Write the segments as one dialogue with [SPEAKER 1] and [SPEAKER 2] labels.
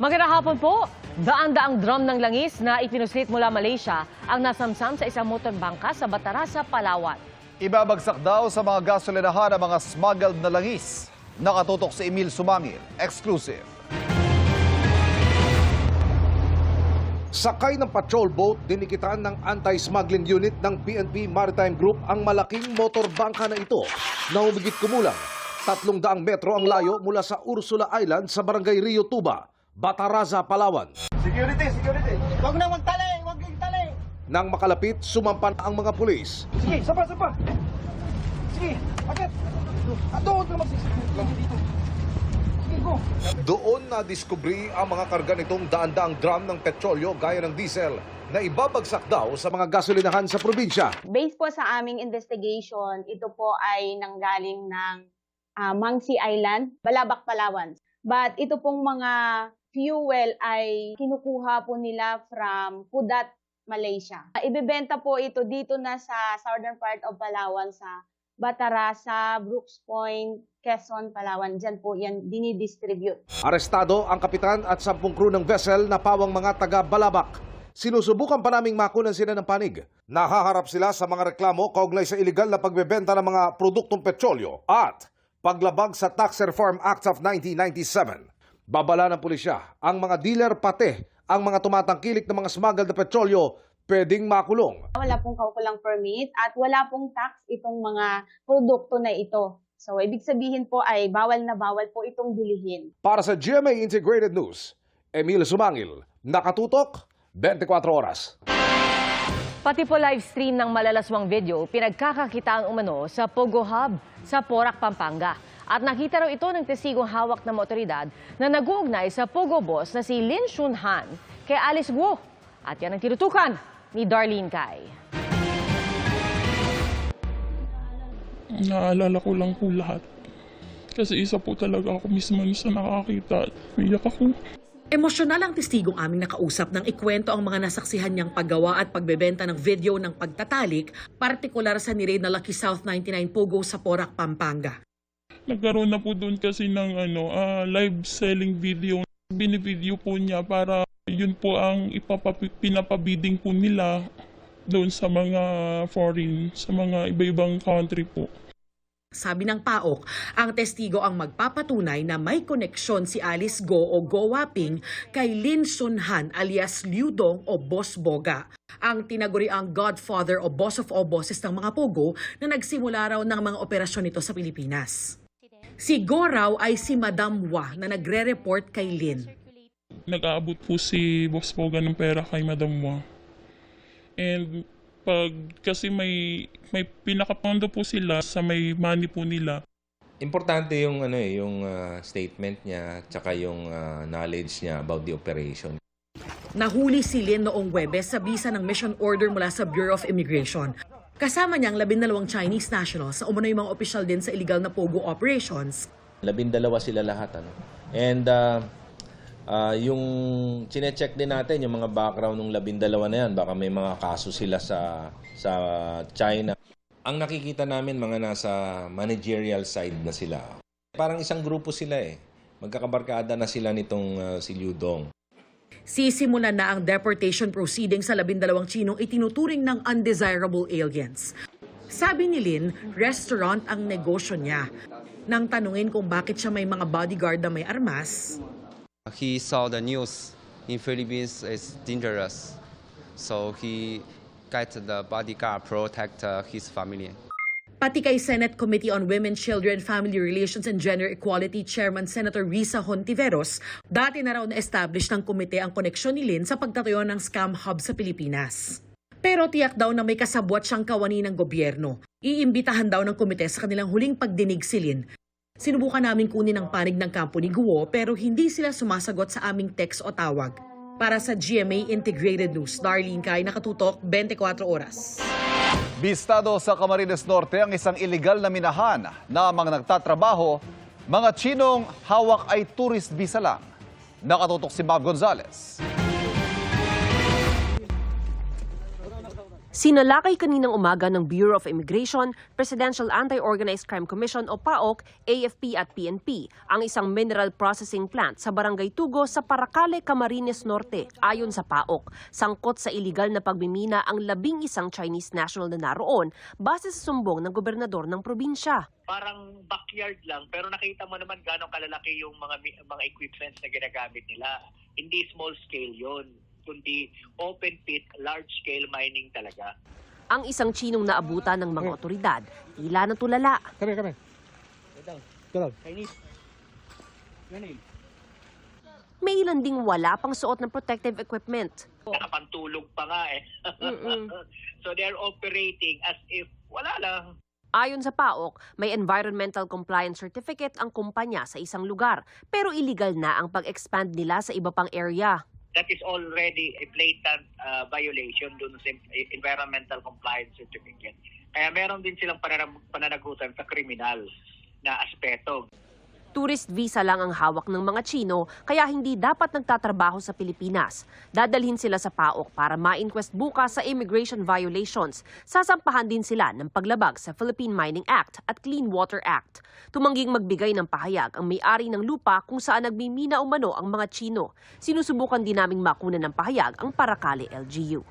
[SPEAKER 1] Magandang hapon po. Daan-daang drum ng langis na ipinuslit mula Malaysia ang nasamsam sa isang motorbangka sa Batarasa, Palawan.
[SPEAKER 2] Ibabagsak daw sa mga gasolinahan ang mga smuggled na langis. Nakatutok si Emil Sumangil. Exclusive.
[SPEAKER 3] Sakay ng patrol boat, dinikitan ng anti-smuggling unit ng PNP Maritime Group ang malaking motorbangka na ito na humigit kumulang. Tatlong daang metro ang layo mula sa Ursula Island sa barangay Rio Tuba, Bataraza, Palawan.
[SPEAKER 4] Security, security. Huwag na magtali, huwag kang tali.
[SPEAKER 3] Nang makalapit, sumampan ang mga pulis.
[SPEAKER 4] Sige, sapa, sapa. Sige, akit. Ato, huwag na magsisipin. Dito.
[SPEAKER 3] Doon na diskubri ang mga karga nitong daan-daang drum ng petrolyo gaya ng diesel na ibabagsak daw sa mga gasolinahan sa probinsya.
[SPEAKER 5] Based po sa aming investigation, ito po ay nanggaling ng ah, Mangsi Island, Balabac, Palawan. But ito pong mga fuel ay kinukuha po nila from Pudat, Malaysia. Ibebenta po ito dito na sa southern part of Palawan sa Batarasa, Brooks Point, Quezon, Palawan. Diyan po yan dinidistribute.
[SPEAKER 3] Arestado ang kapitan at sampung crew ng vessel na pawang mga taga Balabak. Sinusubukan pa naming makunan sila ng panig. Nahaharap sila sa mga reklamo kaugnay sa iligal na pagbebenta ng mga produktong petrolyo at paglabag sa Tax Reform Act of 1997. Babala ng pulisya, ang mga dealer pati ang mga tumatangkilik ng mga smuggled na petrolyo pwedeng makulong.
[SPEAKER 5] Wala pong kaukulang permit at wala pong tax itong mga produkto na ito. So, ibig sabihin po ay bawal na bawal po itong bilihin.
[SPEAKER 3] Para sa GMA Integrated News, Emil Sumangil, nakatutok 24 oras.
[SPEAKER 1] Pati po live stream ng malalaswang video, pinagkakakitaan umano sa Pogo Hub sa Porac, Pampanga. At nakita raw ito ng testigong hawak ng otoridad na nag-uugnay sa Pogo boss na si Lin Shun Han kay Alice Guo. At yan ang tinutukan ni Darlene Kai.
[SPEAKER 6] Naalala ko lang po lahat. Kasi isa po talaga ako mismo sa nakakita. Umiyak ako.
[SPEAKER 7] Emosyonal ang testigong aming nakausap nang ikwento ang mga nasaksihan niyang paggawa at pagbebenta ng video ng pagtatalik, partikular sa niraid na Lucky South 99 Pogo sa Porac, Pampanga.
[SPEAKER 6] Nagkaroon na po doon kasi ng ano, ah, live selling video. Binivideo po niya para yun po ang ipapapi- pinapabiding po nila doon sa mga foreign, sa mga iba-ibang country po.
[SPEAKER 7] Sabi ng PAOK, ang testigo ang magpapatunay na may koneksyon si Alice Go o Go Waping kay Lin Sun Han alias Liu Dong o Boss Boga. Ang tinaguri ang godfather o boss of all bosses ng mga Pogo na nagsimula raw ng mga operasyon nito sa Pilipinas. Si Go raw ay si Madam Wa na nagre-report kay Lin.
[SPEAKER 6] Nag-aabot po si Boss Poga ng pera kay Madam Wa. And pag kasi may may pinakapondo po sila sa may money po nila,
[SPEAKER 8] Importante yung ano eh, yung ah, statement niya tsaka yung ah, knowledge niya about the operation.
[SPEAKER 7] Nahuli si Lin noong Webes sa bisa ng mission order mula sa Bureau of Immigration. Kasama niya ang labindalawang Chinese nationals sa umunoy mga opisyal din sa illegal na Pogo operations.
[SPEAKER 8] Labindalawa sila lahat ano. And ah, ah, yung chine-check din natin yung mga background ng labindalawa na yan, baka may mga kaso sila sa sa China. Ang nakikita namin mga nasa managerial side na sila. Parang isang grupo sila eh. Magkakabarkada na sila nitong ah, si Liu Dong.
[SPEAKER 7] Sisimulan na ang deportation proceeding sa labindalawang Chinong itinuturing ng undesirable aliens. Sabi ni Lin, restaurant ang negosyo niya. Nang tanungin kung bakit siya may mga bodyguard na may armas,
[SPEAKER 9] He saw the news in Philippines is dangerous, so he got the bodyguard protect uh, his family.
[SPEAKER 7] Pati kay Senate Committee on Women, Children, Family Relations and Gender Equality Chairman Senator Risa Hontiveros, dati na raw na-establish ng komite ang koneksyon ni Lin sa pagtatayo ng scam hub sa Pilipinas. Pero tiyak daw na may kasabwat siyang kawani ng gobyerno. Iimbitahan daw ng komite sa kanilang huling pagdinig si Lin. Sinubukan namin kunin ang panig ng kampo ni Guo pero hindi sila sumasagot sa aming text o tawag. Para sa GMA Integrated News, Darlene Kai, nakatutok 24 oras.
[SPEAKER 2] Bistado sa Camarines Norte ang isang illegal na minahan na mga nagtatrabaho, mga Chinong hawak ay tourist visa lang. Nakatutok si Bob Gonzales.
[SPEAKER 10] Sinalakay kaninang umaga ng Bureau of Immigration, Presidential Anti-Organized Crime Commission o PAOK, AFP at PNP ang isang mineral processing plant sa Barangay Tugo sa Paracale, Camarines Norte. Ayon sa PAOK, sangkot sa iligal na pagmimina ang labing isang Chinese national na naroon base sa sumbong ng gobernador ng probinsya.
[SPEAKER 11] parang backyard lang pero nakita mo naman gaano kalalaki yung mga mga equipments na ginagamit nila. Hindi small scale 'yon, kundi open pit, large scale mining talaga.
[SPEAKER 10] Ang isang Chinong naabutan ng mga otoridad, tila natulala.
[SPEAKER 4] Kami, kami. Galog.
[SPEAKER 10] May ilan ding wala pang suot ng protective equipment.
[SPEAKER 11] Nakapantulog pa nga eh. so they're operating as if wala lang.
[SPEAKER 10] Ayon sa PAOK, may environmental compliance certificate ang kumpanya sa isang lugar, pero illegal na ang pag-expand nila sa iba pang area.
[SPEAKER 11] That is already a blatant uh, violation dun sa environmental compliance certificate. Kaya meron din silang pananag- pananagutan sa kriminal na aspeto.
[SPEAKER 10] Tourist visa lang ang hawak ng mga Chino, kaya hindi dapat nagtatrabaho sa Pilipinas. Dadalhin sila sa PAOK para ma-inquest bukas sa immigration violations. Sasampahan din sila ng paglabag sa Philippine Mining Act at Clean Water Act. Tumangging magbigay ng pahayag ang may-ari ng lupa kung saan nagmimina umano ang mga Chino. Sinusubukan din naming makunan ng pahayag ang Paracale LGU.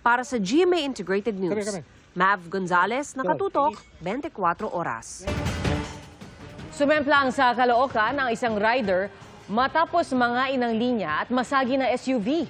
[SPEAKER 10] Para sa GMA Integrated News. Mav Gonzalez, nakatutok, 24 oras.
[SPEAKER 1] Sumemplang sa Caloocan ang isang rider matapos mga inang linya at masagi na SUV.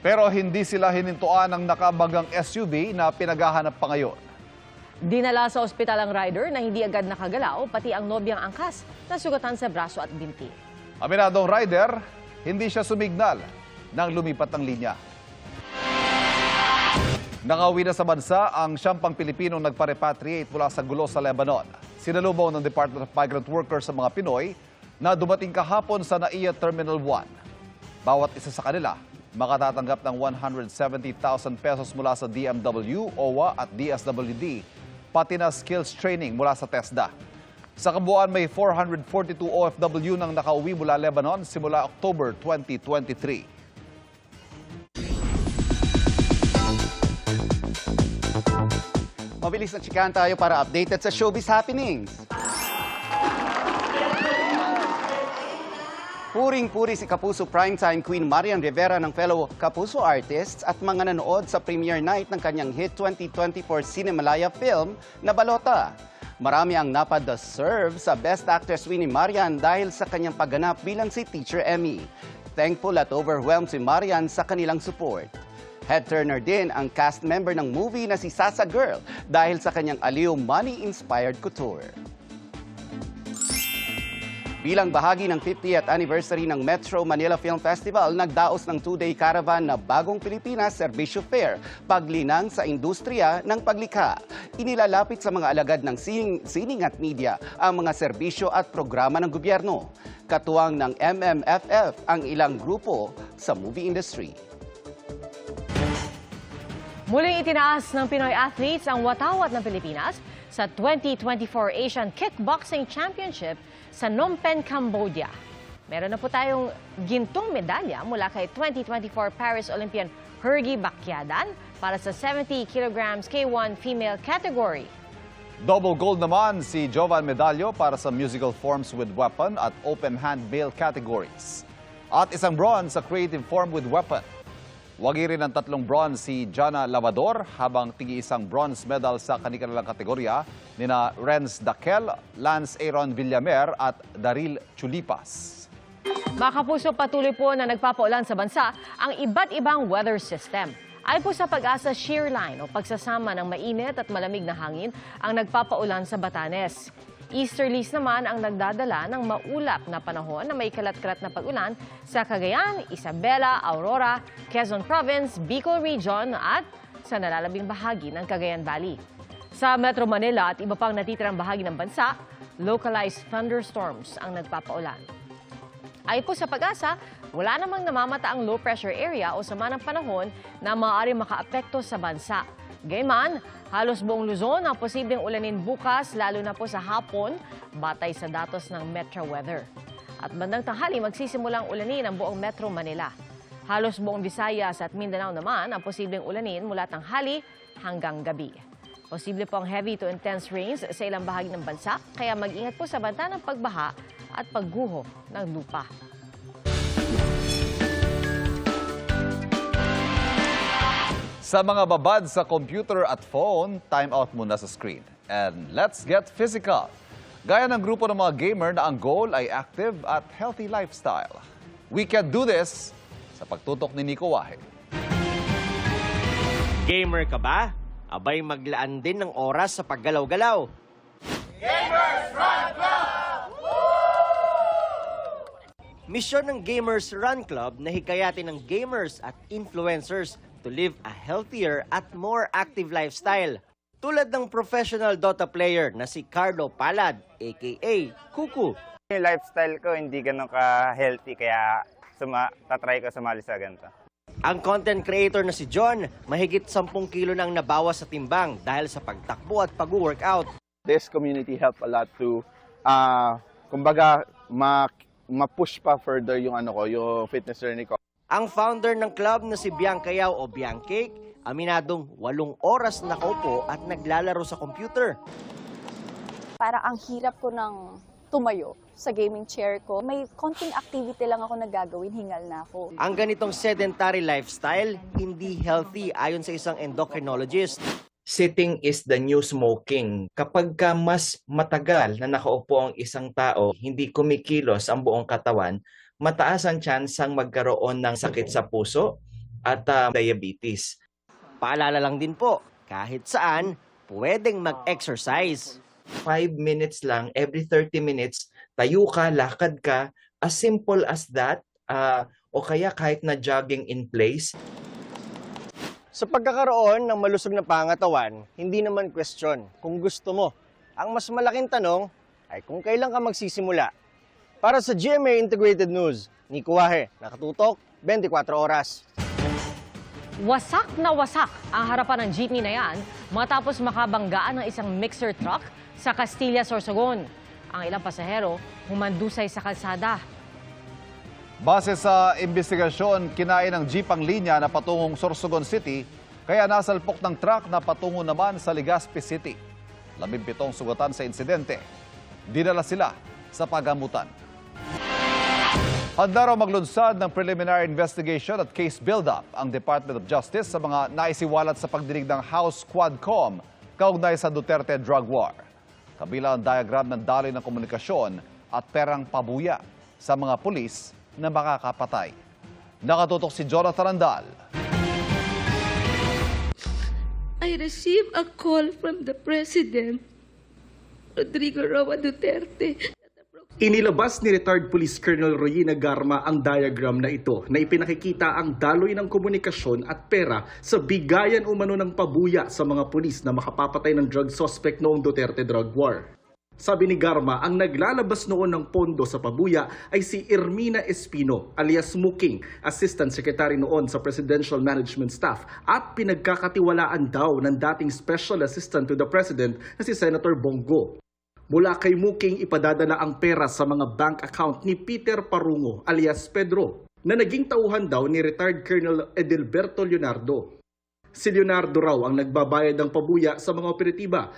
[SPEAKER 2] Pero hindi sila hinintuan ng nakabagang SUV na pinaghahanap pa ngayon.
[SPEAKER 1] Dinala sa ospital ang rider na hindi agad nakagalaw, pati ang nobyang angkas na sugatan sa braso at binti.
[SPEAKER 2] Aminadong rider, hindi siya sumignal nang lumipat ang linya. Nakauwi na sa bansa ang siyang Pilipinong nagpa-repatriate mula sa gulo sa Lebanon. Sinalubong ng Department of Migrant Workers sa mga Pinoy na dumating kahapon sa NAIA Terminal 1. Bawat isa sa kanila makatatanggap ng 170,000 pesos mula sa DMW, OWA at DSWD, pati na skills training mula sa TESDA. Sa kabuuan may 442 OFW nang nakauwi mula Lebanon simula October 2023.
[SPEAKER 12] Mabilis na chikahan tayo para updated sa showbiz happenings. Puring-puri si Kapuso Primetime Queen Marian Rivera ng fellow Kapuso artists at mga nanood sa premiere night ng kanyang hit 2024 Cinemalaya film na Balota. Marami ang napadeserve sa Best Actress Winnie Marian dahil sa kanyang pagganap bilang si Teacher Emmy. Thankful at overwhelmed si Marian sa kanilang support. Head-turner din ang cast member ng movie na si Sasa Girl dahil sa kanyang aliw money-inspired couture. Bilang bahagi ng 50th anniversary ng Metro Manila Film Festival, nagdaos ng two-day caravan na Bagong Pilipinas Servisyo Fair, paglinang sa industriya ng paglikha. Inilalapit sa mga alagad ng sining, sining at media ang mga serbisyo at programa ng gobyerno. Katuwang ng MMFF ang ilang grupo sa movie industry.
[SPEAKER 1] Muling itinaas ng Pinoy athletes ang watawat ng Pilipinas sa 2024 Asian Kickboxing Championship sa Phnom Penh, Cambodia. Meron na po tayong gintong medalya mula kay 2024 Paris Olympian Hergy Bakyadan para sa 70 kilograms K1 female category.
[SPEAKER 2] Double gold naman si Jovan Medallo para sa musical forms with weapon at open hand male categories. At isang bronze sa creative form with weapon. Wagi rin ng tatlong bronze si Jana Lavador habang tigi isang bronze medal sa kanilang kategorya nina Renz Dakel, Lance Aaron Villamer at Daril Chulipas.
[SPEAKER 1] Mga kapuso, patuloy po na nagpapaulan sa bansa ang iba't ibang weather system. Ay po sa pag-asa shear line o pagsasama ng mainit at malamig na hangin ang nagpapaulan sa Batanes. Easterlies naman ang nagdadala ng maulap na panahon na may kalat-kalat na pag-ulan sa Cagayan, Isabela, Aurora, Quezon Province, Bicol Region at sa nalalabing bahagi ng Cagayan Valley. Sa Metro Manila at iba pang natitirang bahagi ng bansa, localized thunderstorms ang nagpapaulan. Ay po sa pag-asa, wala namang namamata ang low pressure area o sama ng panahon na maaari makaapekto sa bansa. Gayman, halos buong Luzon ang posibleng ulanin bukas lalo na po sa hapon batay sa datos ng Metro Weather. At bandang tanghali magsisimulang ulanin ang buong Metro Manila. Halos buong Visayas at Mindanao naman ang posibleng ulanin mula tanghali hanggang gabi. Posible po ang heavy to intense rains sa ilang bahagi ng bansa, kaya mag-ingat po sa banta ng pagbaha at pagguho ng lupa.
[SPEAKER 2] Sa mga babad sa computer at phone, time out muna sa screen. And let's get physical. Gaya ng grupo ng mga gamer na ang goal ay active at healthy lifestyle. We can do this sa pagtutok ni Nico Wahe.
[SPEAKER 13] Gamer ka ba? Abay maglaan din ng oras sa paggalaw-galaw. Misyon ng Gamers Run Club na hikayatin ng gamers at influencers to live a healthier at more active lifestyle. Tulad ng professional Dota player na si Carlo Palad, aka Kuku.
[SPEAKER 14] Yung lifestyle ko hindi ganun ka-healthy kaya suma tatry ko sumali sa ganito.
[SPEAKER 13] Ang content creator na si John, mahigit 10 kilo nang nabawas sa timbang dahil sa pagtakbo at pag-workout.
[SPEAKER 14] This community helped a lot to uh, kumbaga ma ma-push pa further yung ano ko, yung fitness journey ko.
[SPEAKER 13] Ang founder ng club na si Bianca Yao o Biancake, aminadong walong oras nakaupo at naglalaro sa computer.
[SPEAKER 15] Parang ang hirap ko ng tumayo sa gaming chair ko. May konting activity lang ako nagagawin, hingal na ako.
[SPEAKER 13] Ang ganitong sedentary lifestyle, hindi healthy ayon sa isang endocrinologist.
[SPEAKER 16] Sitting is the new smoking. Kapag ka mas matagal na nakaupo ang isang tao, hindi kumikilos ang buong katawan, mataas ang tsansang magkaroon ng sakit sa puso at ah, diabetes.
[SPEAKER 13] Paalala lang din po, kahit saan, pwedeng mag-exercise.
[SPEAKER 16] 5 minutes lang, every 30 minutes, tayo ka, lakad ka, as simple as that, ah, o kaya kahit na jogging in place,
[SPEAKER 13] Sa pagkakaroon ng malusog na pangatawan, hindi naman question kung gusto mo. Ang mas malaking tanong ay kung kailan ka magsisimula. Para sa GMA Integrated News, Nico Wahe, nakatutok 24 oras.
[SPEAKER 1] Wasak na wasak ang harapan ng jeepney na yan matapos makabanggaan ng isang mixer truck sa Castilla, Sorsogon. Ang ilang pasahero humandusay sa kalsada.
[SPEAKER 2] Base sa investigasyon, kinain ng jeep ang linya na patungong Sorsogon City, kaya nasalpok ng truck na patungo naman sa Legazpi City. Labimpitong sugatan sa insidente. Dinala sila sa pagamutan. Handa raw maglunsad ng preliminary investigation at case build-up ang Department of Justice sa mga naisiwalat sa pagdinig ng House Quadcom kaugnay sa Duterte drug war. Kabila ang diagram ng daloy ng komunikasyon at perang pabuya sa mga pulis na makakapatay. Nakatutok si Jonathan Andal.
[SPEAKER 17] I received a call from the President, Rodrigo Roa Duterte.
[SPEAKER 18] Inilabas ni retired Police Colonel Royina Garma ang diagram na ito na ipinakikita ang daloy ng komunikasyon at pera sa bigayan umano ng pabuya sa mga pulis na makapapatay ng drug suspect noong Duterte drug war. Sabi ni Garma, ang naglalabas noon ng pondo sa pabuya ay si Ermina Espino alias Muking, Assistant Secretary noon sa Presidential Management Staff at pinagkakatiwalaan daw ng dating Special Assistant to the President na si Senator Bongo. Mula kay Muking ipadadala ang pera sa mga bank account ni Peter Parungo alias Pedro na naging tauhan daw ni retired Colonel Edilberto Leonardo. Si Leonardo raw ang nagbabayad ng pabuya sa mga operatiba.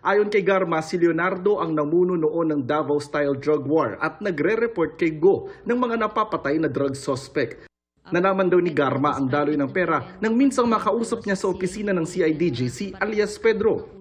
[SPEAKER 18] Ayon kay Garma, si Leonardo ang namuno noon ng Davao-style drug war at nagre-report kay Go ng mga napapatay na drug suspect. Nanaman daw ni Garma ang daloy ng pera nang minsang makausap niya sa opisina ng CIDG si alias Pedro.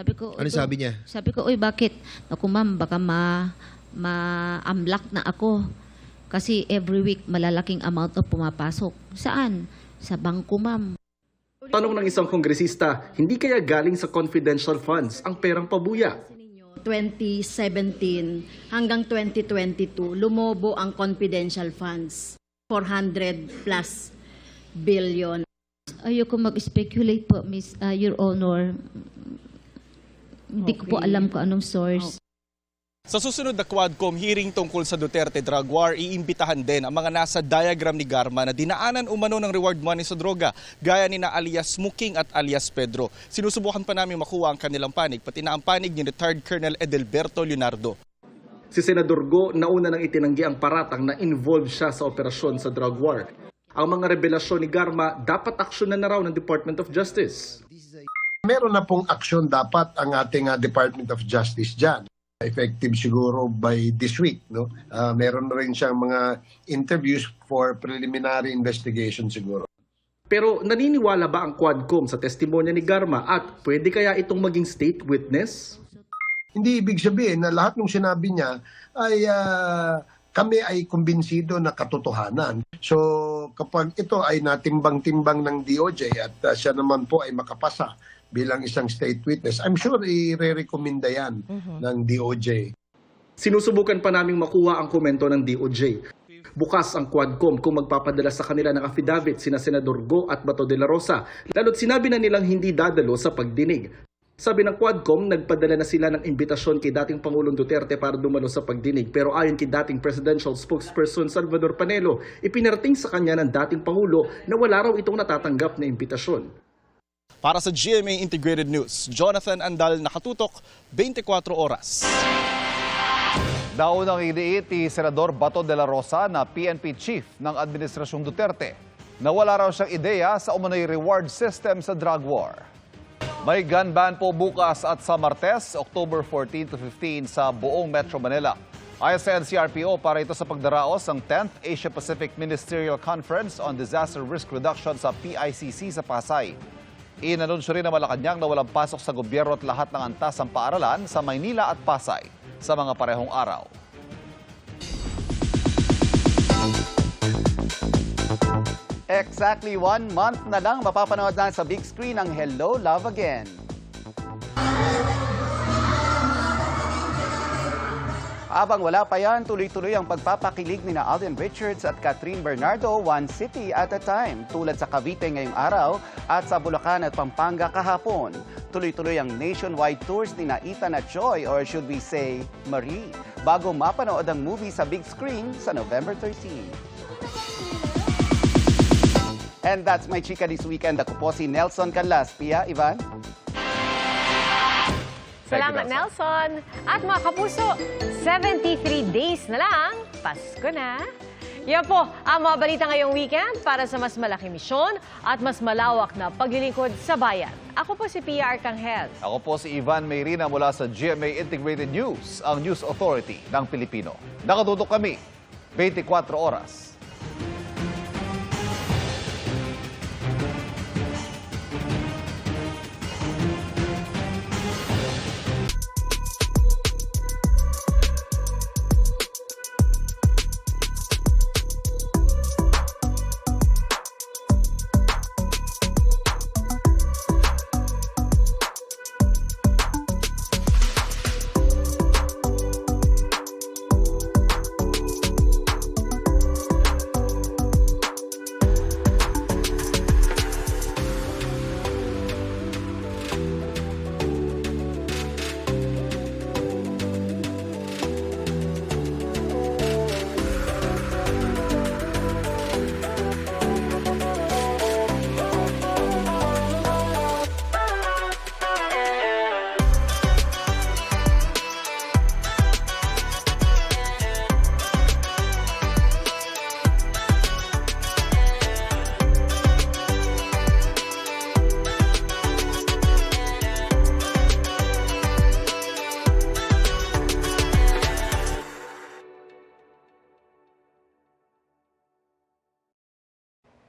[SPEAKER 17] Sabi ko,
[SPEAKER 19] Ano sabi niya?
[SPEAKER 17] Sabi ko, uy, bakit? Ako, ma'am, baka ma, ma-unblock na ako. Kasi every week, malalaking amount of pumapasok. Saan? Sa bangko, ma'am.
[SPEAKER 18] Tanong ng isang kongresista, hindi kaya galing sa confidential funds ang perang pabuya?
[SPEAKER 17] 2017 hanggang 2022, lumobo ang confidential funds. 400 plus billion. Ayoko mag-speculate po, Miss uh, Your Honor. Hindi ko po alam kung anong source.
[SPEAKER 19] Sa susunod na Quadcom hearing tungkol sa Duterte drug war, iimbitahan din ang mga nasa diagram ni Garma na dinaanan umano ng reward money sa droga, gaya ni na alias Smoking at alias Pedro. Sinusubukan pa namin makuha ang kanilang panig, pati na ang panig ni retired Colonel Edelberto Leonardo.
[SPEAKER 18] Si Senador Go nauna nang itinanggi ang paratang na involved siya sa operasyon sa drug war. Ang mga revelasyon ni Garma dapat aksyonan na raw ng Department of Justice.
[SPEAKER 20] Meron na pong aksyon dapat ang ating ah, Department of Justice dyan. Effective siguro by this week. No? Ah, meron na rin siyang mga interviews for preliminary investigation siguro.
[SPEAKER 18] Pero naniniwala ba ang Quadcom sa testimonya ni Garma at pwede kaya itong maging state witness?
[SPEAKER 20] Hindi ibig sabihin na lahat ng sinabi niya ay ah, kami ay kumbinsido na katotohanan. So kapag ito ay natimbang-timbang ng DOJ at ah, siya naman po ay makapasa bilang isang state witness, I'm sure i-recommenda yan ng DOJ.
[SPEAKER 18] Sinusubukan pa naming makuha ang komento ng DOJ. Bukas ang Quadcom kung magpapadala sa kanila ng affidavit sina Senador Go at Bato de la Rosa, lalo't sinabi na nilang hindi dadalo sa pagdinig. Sabi ng Quadcom, nagpadala na sila ng imbitasyon kay dating Pangulong Duterte para dumalo sa pagdinig. Pero ayon kay dating presidential spokesperson Salvador Panelo, ipinarating sa kanya ng dating Pangulo na wala raw itong natatanggap na imbitasyon. Para sa GMA Integrated News, Jonathan Andal nakatutok 24 oras.
[SPEAKER 2] Naunang iniit ni Senador Bato de la Rosa na PNP chief ng Administrasyong Duterte na wala raw siyang ideya sa umano'y reward system sa drug war. May gun ban po bukas at sa Martes, October 14 to 15 sa buong Metro Manila. Ayon sa NCRPO, para ito sa pagdaraos ng 10th Asia Pacific Ministerial Conference on Disaster Risk Reduction sa PICC sa Pasay. Inanunsyo rin ng Malacanang na walang pasok sa gobyerno at lahat ng antas ng paaralan sa Maynila at Pasay sa mga parehong araw.
[SPEAKER 12] Exactly one month na lang mapapanood na sa big screen ang Hello, Love Again. Habang wala pa yan, tuloy-tuloy ang pagpapakilig ni na Alden Richards at Catherine Bernardo one city at a time. Tulad sa Cavite ngayong araw at sa Bulacan at Pampanga kahapon. Tuloy-tuloy ang nationwide tours ni na Ethan at Joy or should we say Marie bago mapanood ang movie sa big screen sa November 13. And that's my chika this weekend. Ako po si Nelson Canlas. Pia, Ivan?
[SPEAKER 1] Salamat, Nelson. At mga kapuso, 73 days na lang, Pasko na. Yan po ang mga balita ngayong weekend para sa mas malaking misyon at mas malawak na paglilingkod sa bayan. Ako po si Pia Arcangel.
[SPEAKER 2] Ako po si Ivan Mayrina mula sa GMA Integrated News, ang News Authority ng Pilipino. Nakatutok kami 24 oras.